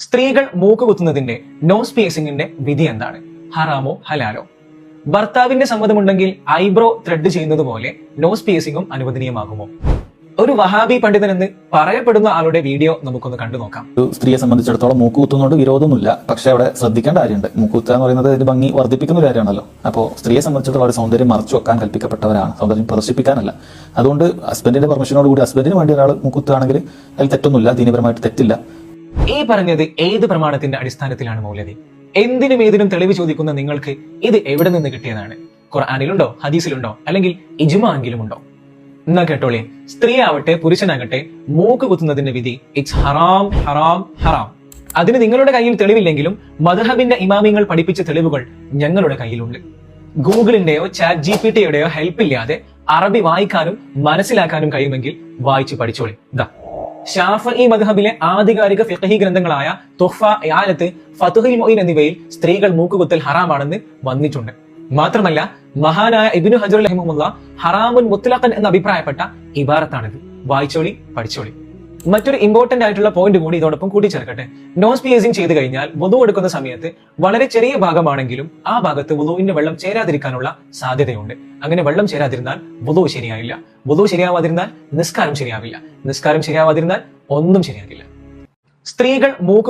സ്ത്രീകൾ മൂക്ക് കുത്തുന്നതിന്റെ നോസ് പിയേസിംഗിന്റെ വിധി എന്താണ്? ഹറാമോ ഹലാലോ? ഭർത്താവിന്റെ സമ്മതമുണ്ടെങ്കിൽ ഐബ്രോ ത്രെഡ് ചെയ്യുന്നത് പോലെ നോസ് പിയേസിംഗും അനുവദനീയമാകുമോ? ഒരു വഹാബി പണ്ഡിതൻ എന്ന് പറയപ്പെടുന്ന ആളുടെ വീഡിയോ നമുക്കൊന്ന് കണ്ടു നോക്കാം. ഒരു സ്ത്രീയെ സംബന്ധിച്ചിടത്തോളം മൂക്ക് കുത്തുന്നതുകൊണ്ട് വിരോധമൊന്നുമില്ല. പക്ഷെ അവിടെ ശ്രദ്ധിക്കേണ്ട കാര്യമുണ്ട്. മൂക്ക് കുത്തുക എന്ന് പറയുന്നത് അതിന്റെ ഭംഗി വർദ്ധിപ്പിക്കുന്ന ഒരു കാര്യമാണല്ലോ. അപ്പോൾ സ്ത്രീയെ സംബന്ധിച്ചിടത്തോളം അവരുടെ സൗന്ദര്യം മറച്ചു വെക്കാൻ കൽപ്പിക്കപ്പെട്ടവരാണ്. സൗന്ദര്യം പ്രദർശിപ്പിക്കാനല്ല. അതുകൊണ്ട് ഹസ്ബൻഡിന്റെ പെർമിഷനോട് കൂടി ഹസ്ബൻഡിന് വേണ്ടി ഒരാൾ മൂക്കുത്തുകയാണെങ്കിൽ അതിൽ തെറ്റൊന്നുമില്ല. ദീനപരമായിട്ട് തെറ്റില്ല. ഈ പറഞ്ഞത് ഏത് പ്രമാണത്തിന്റെ അടിസ്ഥാനത്തിലാണ് മൗലവി? എന്തിനും ഏതിനും തെളിവ് ചോദിക്കുന്ന നിങ്ങൾക്ക് ഇത് എവിടെ നിന്ന് കിട്ടിയതാണ്? ഖുർആാനിലുണ്ടോ? ഹദീസിലുണ്ടോ? അല്ലെങ്കിൽ ഇജുമെങ്കിലും ഉണ്ടോ എന്നാ കേട്ടോളേ. സ്ത്രീ ആവട്ടെ പുരുഷനാകട്ടെ മൂക്ക് കുത്തുന്നതിന്റെ വിധി ഇറ്റ്സ് ഹറാം ഹറാം ഹറാം അതിന് നിങ്ങളുടെ കയ്യിൽ തെളിവില്ലെങ്കിലും മധുഹബിന്റെ ഇമാമിങ്ങൾ പഠിപ്പിച്ച തെളിവുകൾ ഞങ്ങളുടെ കയ്യിലുണ്ട്. ഗൂഗിളിന്റെയോ ചാറ്റ് ജി പി ടിയുടെയോ ഹെൽപ്പ് ഇല്ലാതെ അറബി വായിക്കാനും മനസ്സിലാക്കാനും കഴിയുമെങ്കിൽ വായിച്ചു പഠിച്ചോളി. ഇതാ ഷാഫി മദ്ഹബിലെ ആധികാരിക ഫിഖഹി ഗ്രന്ഥങ്ങളായ തുഹ്ഫ യാലത്ത് ഫതുഹി മൊയിൻ എന്നിവയിൽ സ്ത്രീകൾ മൂക്കുകുത്തൽ ഹറാമാണെന്ന് വന്നിട്ടുണ്ട്. മാത്രമല്ല മഹാനായ ഇബിനു ഹജറുൽ അഹിമുല്ല ഹറാമുൻ മുത്തലഖൻ എന്ന് അഭിപ്രായപ്പെട്ട ഇബാറത്താണിത്. വായിച്ചോളി പഠിച്ചോളി. മറ്റൊരു ഇമ്പോർട്ടന്റ് ആയിട്ടുള്ള പോയിന്റ് കൂടി ഇതോടൊപ്പം കൂട്ടിച്ചേർക്കട്ടെ. നോസ് പിയേഴ്സിംഗ് ചെയ്ത് കഴിഞ്ഞാൽ വധു എടുക്കുന്ന സമയത്ത് വളരെ ചെറിയ ഭാഗമാണെങ്കിലും ആ ഭാഗത്ത് വധുവിന്റെ വെള്ളം ചേരാതിരിക്കാനുള്ള സാധ്യതയുണ്ട്. അങ്ങനെ വെള്ളം ചേരാതിരുന്നാൽ വധു ശരിയാവില്ല. വധു ശരിയാവാതിരുന്നാൽ നിസ്കാരം ശരിയാവില്ല. നിസ്കാരം ശരിയാവാതിരുന്നാൽ ഒന്നും ശരിയാകില്ല. സ്ത്രീകൾ മൂക്ക്